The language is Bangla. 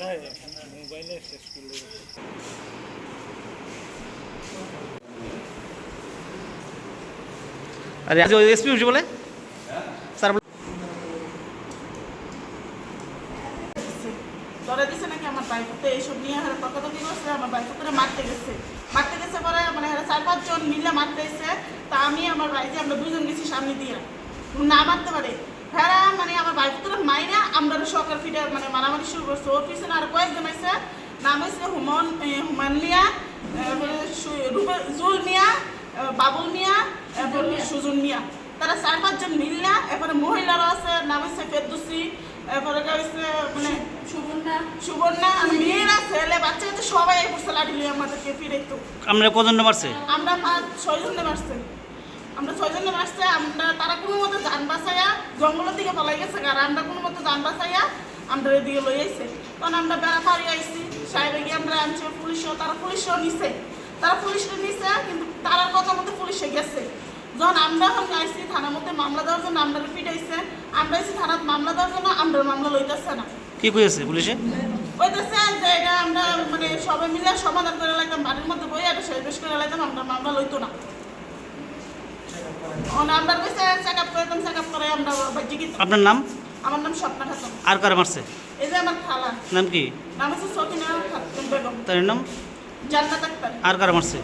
মোবাইলে শেষ করলে আরে আজ এসপি বলে স্যার আমার বাইকতে এইসব নিয়ে মারতে গেছে। মারতে গেছে পরে মানে মিলে মারতে তা আমি আমার বাইকে আমরা দুজন গেছি সামনে দিয়ে। না মারতে পারে। হ্যাঁ মানে আমার মাইরা আমরা সরকার ফিরে মানে মারামারি শুরু করছে। ওর পিছনে আর কয়েকজন আছে। নাম হয়েছে হুমন হুমান মিয়া তারপরে জুল মিয়া বাবুল মিয়া এরপর সুজন মিয়া। তারা চার পাঁচজন মিললা এরপরে মহিলারও আছে নাম হচ্ছে ফেরদুসি এরপরে হচ্ছে মানে সুবর্ণা। সুবর্ণা মেয়েরা ছেলে বাচ্চা সবাই এই পড়ছে লাঠি লিয়ে আমাদেরকে ফিরে তো আপনারা কজন মারছে? আমরা পাঁচ মারছে। আমরা মারছে আমরা তারা কোনো মতো যান বাঁচাইয়া জঙ্গলের দিকে পলাই গেছে আর আমরা কোনো মতো যান বাঁচাইয়া আমরা এদিকে লই আইছে। তখন আমরা বেড়া পাড়ি আইছি সাইডে গিয়ে আমরা আনছি পুলিশও তারা পুলিশও নিছে। তারা পুলিশকে নিছে কিন্তু তারার কথা মতো পুলিশে গেছে। যখন আমরা এখন আইছি থানার মধ্যে মামলা দেওয়ার জন্য আমরা পিটাইছে। আমরা আইছি থানার মামলা দেওয়ার জন্য আমরা মামলা লইতেছে না। কি কইছে পুলিশে? ওইটাছে যে এটা আমরা মানে সবাই মিলে সমাধান করে লাগতাম বাড়ির মধ্যে বই এটা শেষ করে লাগতাম আমরা মামলা লইতো না আমরা কইছে চেক আপ করে চেক আপ করে আমরা বাজ্যে গেছি আপনার নাম? আমার নাম স্বপ্না খাতুন। আর কারা মারছে? এই যে আমার খালা। নাম কি? নাম হচ্ছে সকিনা খাতুন বেগম। তার নাম? জান্নাত আক্তার। আর কারা মারছে?